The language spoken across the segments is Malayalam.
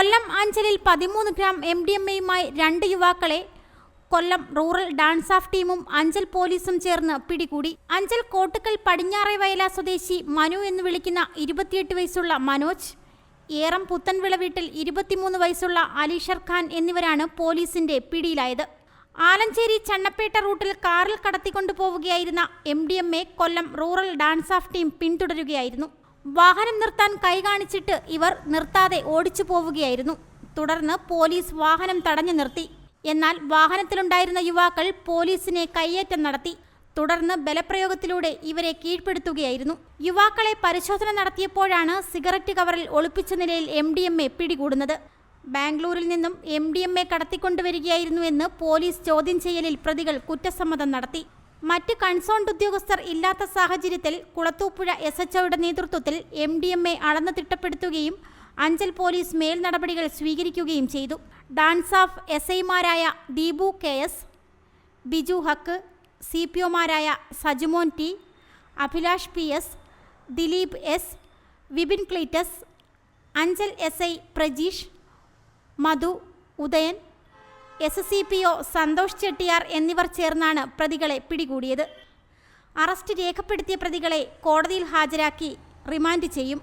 കൊല്ലം അഞ്ചലിൽ പതിമൂന്ന് ഗ്രാം എം ഡി എം എയുമായി രണ്ട് യുവാക്കളെ കൊല്ലം റൂറൽ ഡാൻസ് ഓഫ് ടീമും അഞ്ചൽ പോലീസും ചേർന്ന് പിടികൂടി. അഞ്ചൽ കോട്ടുക്കൽ പടിഞ്ഞാറെ വയല സ്വദേശി മനു എന്ന് വിളിക്കുന്ന ഇരുപത്തിയെട്ട് വയസ്സുള്ള മനോജ് ഏറം പുത്തൻവിള വീട്ടിൽ ഇരുപത്തിമൂന്ന് വയസ്സുള്ള അലീഷർ ഖാൻ എന്നിവരാണ് പോലീസിന്റെ പിടിയിലായത്. ആലഞ്ചേരി ചണ്ണപ്പേട്ട റൂട്ടിൽ കാറിൽ കടത്തിക്കൊണ്ടു പോവുകയായിരുന്ന M D M A Kollam rural DANSAF team പിന്തുടരുകയായിരുന്നു. വാഹനം നിർത്താൻ കൈ കാണിച്ചിട്ട് ഇവർ നിർത്താതെ ഓടിച്ചു പോവുകയായിരുന്നു. തുടർന്ന് പോലീസ് വാഹനം തടഞ്ഞു നിർത്തി. എന്നാൽ വാഹനത്തിലുണ്ടായിരുന്ന യുവാക്കൾ പോലീസിനെ കയ്യേറ്റം നടത്തി. തുടർന്ന് ബലപ്രയോഗത്തിലൂടെ ഇവരെ കീഴ്പ്പെടുത്തുകയായിരുന്നു. യുവാക്കളെ പരിശോധന നടത്തിയപ്പോഴാണ് സിഗരറ്റ് കവറിൽ ഒളിപ്പിച്ച നിലയിൽ എം ഡി എം എ പിടികൂടുന്നത്. ബാംഗ്ലൂരിൽ നിന്നും എം ഡി എം എ കടത്തിക്കൊണ്ടുവരികയായിരുന്നുവെന്ന് പോലീസ് ചോദ്യം ചെയ്യലിൽ പ്രതികൾ കുറ്റസമ്മതം നടത്തി. മറ്റ് കൺസോണ്ട് ഉദ്യോഗസ്ഥർ ഇല്ലാത്ത സാഹചര്യത്തിൽ കുളത്തൂപ്പുഴ എസ് എച്ച് ഒയുടെ നേതൃത്വത്തിൽ എം ഡി എം എ അളന്ന് തിട്ടപ്പെടുത്തുകയും അഞ്ചൽ പോലീസ് മേൽ നടപടികൾ സ്വീകരിക്കുകയും ചെയ്തു. ഡാൻസ് ഓഫ് എസ് ഐമാരായ Deepu K S Biju Haq C P ഒമാരായ Sajumon T Abhilash P S Dileep S Vipin Cleetus Anchal S I Prajeesh Madhu Udayan S C P O Santhosh Chettiyar എന്നിവർ ചേർന്നാണ് പ്രതികളെ പിടികൂടിയത്. അറസ്റ്റ് രേഖപ്പെടുത്തിയ പ്രതികളെ കോടതിയിൽ ഹാജരാക്കി റിമാൻഡ് ചെയ്യും.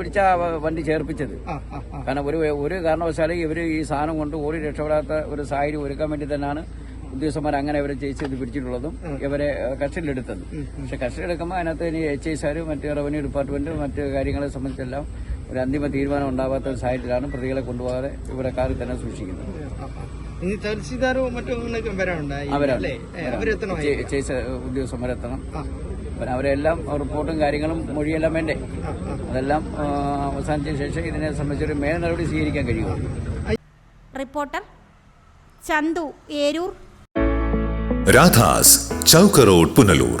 പിടിച്ച വണ്ടി ചേർപ്പിച്ചത്. കാരണം ഒരു ഒരു കാരണവശാലും ഇവർ ഈ സാധനം കൊണ്ട് ഓടി രക്ഷപ്പെടാത്ത ഒരു സാഹചര്യം ഒരുക്കാൻ വേണ്ടി തന്നെയാണ് ഉദ്യോഗസ്ഥന്മാർ അങ്ങനെ ഇവരെ ജയിച്ചത് പിടിച്ചിട്ടുള്ളതും ഇവരെ കസ്റ്റഡിയിലെടുത്തത്. പക്ഷെ കസ്റ്റഡിയെടുക്കുമ്പോൾ അതിനകത്ത് ഇനി എച്ച് ഐസാരും മറ്റ് റവന്യൂ ഡിപ്പാർട്ട്മെന്റും മറ്റ് കാര്യങ്ങളെ സംബന്ധിച്ചെല്ലാം ഒരു അന്തിമ തീരുമാനം ഉണ്ടാവാത്ത ഒരു സാഹചര്യത്തിലാണ് പ്രതികളെ കൊണ്ടുപോകാതെ ഇവിടെ കാറിൽ തന്നെ സൂക്ഷിക്കുന്നത്. ജയിച്ച ഉദ്യോഗസ്ഥന്മാരെത്തണം പിന്നെ അവരെല്ലാം റിപ്പോർട്ടും കാര്യങ്ങളും മൊഴിയെല്ലാം വേണ്ടേ? അതെല്ലാം അവസാനിച്ചതിന് ശേഷം ഇതിനെ സംബന്ധിച്ചൊരു മേൽ നടപടി സ്വീകരിക്കാൻ കഴിയുമോ? റിപ്പോർട്ടർ ചന്തു ഏരൂർ. രാധാസ് ചൗക്ക റോഡ് പുനലൂർ.